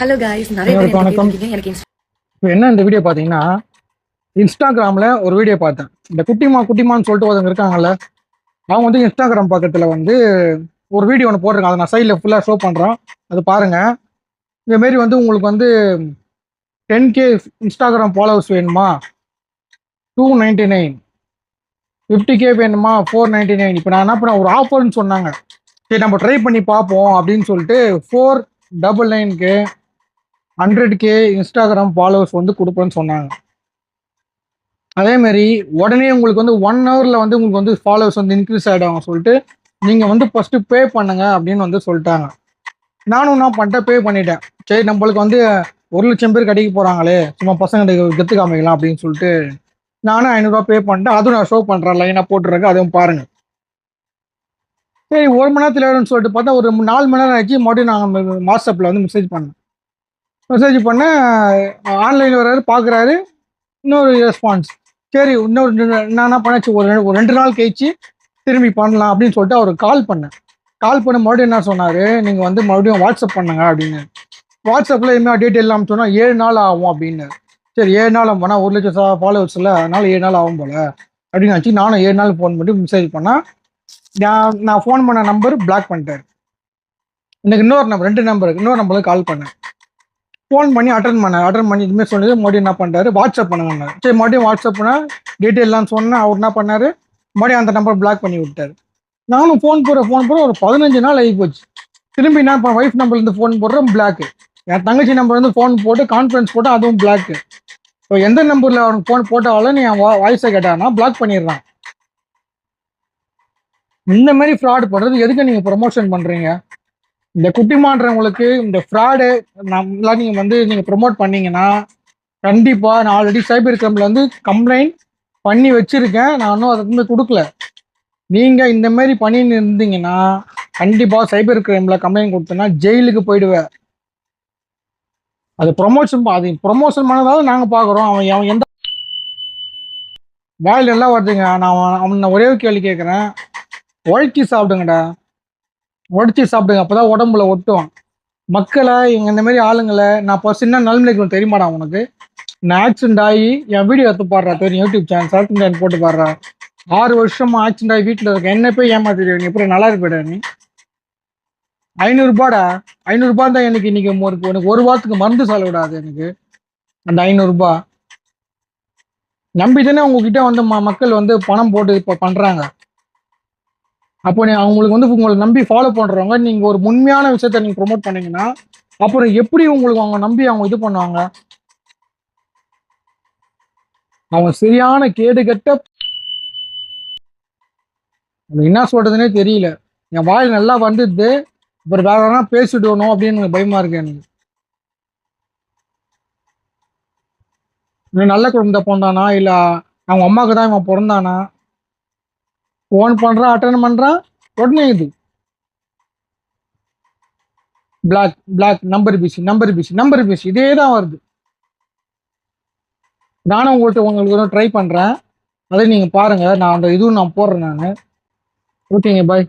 Hello guys நிறைய பேர் எனக்கு என்ன இந்த வீடியோ பார்த்தீங்கன்னா இன்ஸ்டாகிராமில் ஒரு வீடியோ பார்த்தேன். இந்த குட்டிமா குட்டிமான்னு சொல்லிட்டு ஒருத்தவங்க இருக்காங்கல்ல அவங்க வந்து இன்ஸ்டாகிராம் பக்கத்தில் வந்து ஒரு வீடியோ ஒன்று போட்டிருக்காங்க. அதை நான் சைடில் ஃபுல்லாக ஷோ பண்ணுறேன் அது பாருங்கள் இதேமாரி வந்து உங்களுக்கு வந்து டென் கே இன்ஸ்டாகிராம் ஃபாலோவர்ஸ் வேணுமா? Two ninety nine fifty K வேணுமா? ஃபோர் நைன்டி நைன் இப்போ நான் என்ன பண்ணேன்? ஒரு ஆஃபர்னு சொன்னாங்க. சரி நம்ம ட்ரை பண்ணி பார்ப்போம் அப்படின்னு சொல்லிட்டு ஃபோர் டபுள் நைனுக்கு ஹண்ட்ரட் கே இன்ஸ்டாகிராம் ஃபாலோவர்ஸ் வந்து கொடுப்பேன்னு சொன்னாங்க. அதேமாரி உடனே உங்களுக்கு வந்து ஒன் ஹவரில் வந்து உங்களுக்கு வந்து ஃபாலோவர்ஸ் வந்து இன்க்ரீஸ் ஆகிடுவாங்க சொல்லிட்டு நீங்கள் வந்து ஃபஸ்ட்டு பே பண்ணுங்க அப்படின்னு வந்து சொல்லிட்டாங்க. நானும் நான் பண்ணிட்டேன் பே பண்ணிட்டேன். சரி நம்மளுக்கு வந்து ஒரு லட்சம் பேர் கடைக்கு போகிறாங்களே சும்மா பசங்க கெத்து காமிக்கலாம் அப்படின்னு சொல்லிட்டு நானும் ஐநூறுரூவா பே பண்ணிட்டேன். அதுவும் நான் ஷோ பண்ணுறேன் லைனாக போட்டுருக்கேன் அதுவும் பாருங்கள் சரி ஒரு மணி நேரத்தில் சொல்லிட்டு பார்த்தா ஒரு நாலு மணி நேரம் ஆச்சு மறுபடியும் நாங்கள் வாட்ஸ்அப்பில் வந்து மெசேஜ் பண்ணேன். மெசேஜ் பண்ண ஆன்லைன் வர்றாரு பார்க்குறாரு இன்னொரு ரெஸ்பான்ஸ் சரி இன்னொரு என்னென்ன நான் என்ன பண்ணச்சு ஒரு ரெண்டு- ஒரு ரெண்டு நாள் கழிச்சு திரும்பி பண்ணலாம் அப்படின்னு சொல்லிட்டு அவருக்கு கால் பண்ணேன் கால் பண்ண மறுபடியும் என்ன சொன்னார்? நீங்கள் வந்து மறுபடியும் வாட்ஸ்அப் பண்ணுங்க அப்படின்னு. வாட்ஸ்அப்பில் இனிமேல் டீட்டெயில் இல்லாமல் சொன்னால் ஏழு நாள் ஆகும் அப்படின்னு சரி ஏழு நாள் ஆகும். போனால் ஒரு லட்சம் ஃபாலோவர்ஸில் அதனால் ஏழு நாள் ஆகும் போல. அப்படின்னு நினச்சி நானும் ஏழு நாள் ஃபோன் பண்ணி மெசேஜ் பண்ணால் நான் நான் ஃபோன் பண்ண நம்பர் பிளாக் பண்ணிட்டார். எனக்கு இன்னொரு நம்பர் ரெண்டு நம்பருக்கு இன்னொரு நம்பருக்கு கால் பண்ணேன். ஃபோன் பண்ணி அட்டன் பண்ணேன் அட்டன் பண்ணி இதுமாதிரி சொன்னது மறுபடியும் என்ன பண்ணுறாரு வாட்ஸ்அப் பண்ணுங்க சரி மறுபடியும் வாட்ஸ்அப் பண்ண டீட்டெயிலாம் சொன்னால் அவர் என்ன பண்ணார்? மறுபடியும் அந்த நம்பர் பிளாக் பண்ணி விட்டாரு. நானும் ஃபோன் போடுற ஃபோன் போடுற ஒரு பதினஞ்சு நாள் ஆகி போச்சு திரும்பி என்ன இப்போ ஒய்ஃப் நம்பர்லேருந்து ஃபோன் போடுறோம் பிளாக்கு என் தங்கச்சி நம்பர்லேருந்து ஃபோன் போட்டு கான்ஃபரன்ஸ் போட்டு அதுவும் பிளாக்கு இப்போ எந்த நம்பரில் அவனுக்கு ஃபோன் போட்டாலும் நீ என் வாய்ஸை கேட்டானா பிளாக் பண்ணிடுறான். இந்த மாதிரி ஃப்ராட் பண்ணுறது எதுக்கு நீங்கள் ப்ரொமோஷன் பண்ணுறீங்க இந்த குட்டிமான்றவங்களுக்கு இந்த ஃப்ராடு நம்மளாம் நீங்கள் வந்து நீங்கள் ப்ரொமோட் பண்ணீங்கன்னா கண்டிப்பாக நான் ஆல்ரெடி சைபர் கிரைமில் வந்து கம்ப்ளைண்ட் பண்ணி வச்சுருக்கேன். நான் இன்னும் அதை வந்து கொடுக்கல. நீங்கள் இந்த மாதிரி பண்ணின்னு இருந்தீங்கன்னா கண்டிப்பாக சைபர் கிரைமில் கம்ப்ளைண்ட் கொடுத்தேன்னா ஜெயிலுக்கு போயிடுவேன். அது ப்ரொமோஷன் அது ப்ரொமோஷன் பண்ணதாவது நாங்கள் பார்க்குறோம் அவன் அவன் எந்த வாயில் எல்லாம் வருதுங்க. நான் அவன் அவன் ஒரே கேள்வி கேட்குறேன் ஒழுக்கி சாப்பிடுங்கடா. உடச்சி சாப்பிடுங்க அப்போ தான் உடம்புல ஒட்டும். மக்களை இவங்க இந்த மாதிரி ஆளுங்களை நான் இப்போ சின்ன நல்நிலைக்கு தெரியுமாடா உனக்கு? நான் ஆக்சிடென்ட் ஆகி என் வீடியோ எடுத்து பாடுறா தெரியும் யூடியூப் சேனல் சரக்கு டைம் போட்டு பாடுறா. ஆறு வருஷமா ஆக்சிடென்ட் ஆகி வீட்டில் இருக்க என்ன போய் ஏமாத்திடுவ நீ எப்படி நல்லா இருப்பேடா நீ? ஐநூறுபாடா? ஐநூறுரூபா தான் எனக்கு இன்னைக்கு ஒரு உனக்கு ஒரு வாரத்துக்கு மருந்து செலவிடாது எனக்கு. அந்த ஐநூறுரூபா நம்பி தானே உங்ககிட்ட வந்து ம- மக்கள் வந்து பணம் போட்டு இப்போ பண்ணுறாங்க அப்போ நீ அவங்களுக்கு வந்து உங்களை நம்பி ஃபாலோ பண்றவங்க நீங்க ஒரு உண்மையான விஷயத்த நீங்க ப்ரொமோட் பண்ணீங்கன்னா அப்புறம் எப்படி உங்களுக்கு அவங்க நம்பி அவங்க இது பண்ணுவாங்க? அவங்க சரியான கேடு கெட்ட என்ன சொல்றதுனே தெரியல. என் வாயில் நல்லா வந்துடுது. அப்புறம் வேற எதனா பேசிடுவோம் அப்படின்னு எனக்கு பயமா இருக்கு எனக்கு. நல்ல குடும்பத்தை பிறந்தானா? இல்ல அவங்க அம்மாவுக்கு தான் இவன் பிறந்தானா? ஃபோன் பண்றான் அட்டன் பண்றான் உடனே இது. Block block number busy number busy number busy இதே தான் வருது. நானும் உங்கள்கிட்ட உங்களுக்கு ட்ரை பண்றேன். அதை நீங்க பாருங்க. நான் அந்த இதுவும் நான் போடுறேன் நான். ஓகேங்க பாய்